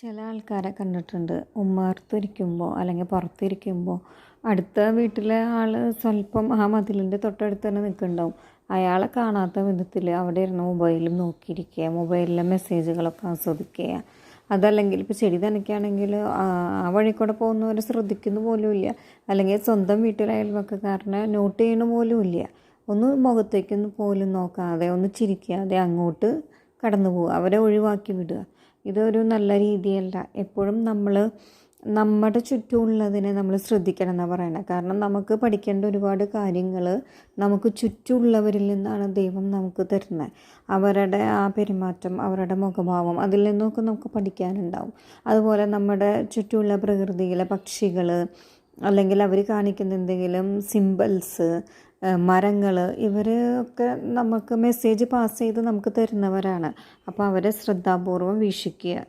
ചില ആൾക്കാരെ കണ്ടിട്ടുണ്ട്. ഉമ്മർത്തിരിക്കുമ്പോൾ അല്ലെങ്കിൽ പുറത്തിരിക്കുമ്പോൾ അടുത്ത വീട്ടിലെ ആൾ സ്വല്പം ആ മതിലിന്റെ തൊട്ടടുത്ത് തന്നെ നിൽക്കുന്നുണ്ടാവും. അയാളെ കാണാത്ത വിധത്തിൽ അവിടെ ഇരുന്ന് മൊബൈലും നോക്കിയിരിക്കുക മൊബൈലിലെ മെസ്സേജുകളൊക്കെ ആസ്വദിക്കുക. അതല്ലെങ്കിൽ ഇപ്പോൾ ചെടി നനയ്ക്കുകയാണെങ്കിൽ ആ വഴി കൂടെ പോകുന്നവർ ശ്രദ്ധിക്കുന്നു പോലുമില്ല അല്ലെങ്കിൽ സ്വന്തം വീട്ടിലെ കാരണം നോട്ട് ചെയ്യണ പോലും ഇല്ല. ഒന്ന് മുഖത്തേക്കൊന്നും പോലും നോക്കാതെ ഒന്ന് ചിരിക്കാതെ അങ്ങോട്ട് കടന്നു പോവുക അവരെ ഒഴിവാക്കി വിടുക. ഇതൊരു നല്ല രീതിയല്ല. എപ്പോഴും നമ്മൾ നമ്മുടെ ചുറ്റുമുള്ളതിനെ നമ്മൾ ശ്രദ്ധിക്കണം എന്നാണ് പറയുന്നത് കാരണം നമുക്ക് പഠിക്കേണ്ട ഒരുപാട് കാര്യങ്ങൾ നമുക്ക് ചുറ്റുമുള്ളവരിൽ നിന്നാണ് ദൈവം നമുക്ക് തരുന്നത് അവരുടെ ആ പെരുമാറ്റം അവരുടെ മുഖഭാവം അതിൽ നിന്നൊക്കെ നമുക്ക് പഠിക്കാനുണ്ടാവും. അതുപോലെ നമ്മുടെ ചുറ്റുമുള്ള പ്രകൃതിയിലെ പക്ഷികൾ അല്ലെങ്കിൽ അവർ കാണിക്കുന്ന എന്തെങ്കിലും സിമ്പിൾസ് മരങ്ങൾ ഇവർ ഒക്കെ നമുക്ക് മെസ്സേജ് പാസ് ചെയ്ത് നമുക്ക് തരുന്നവരാണ്. അപ്പോൾ അവരെ ശ്രദ്ധാപൂർവം വീക്ഷിക്കുക.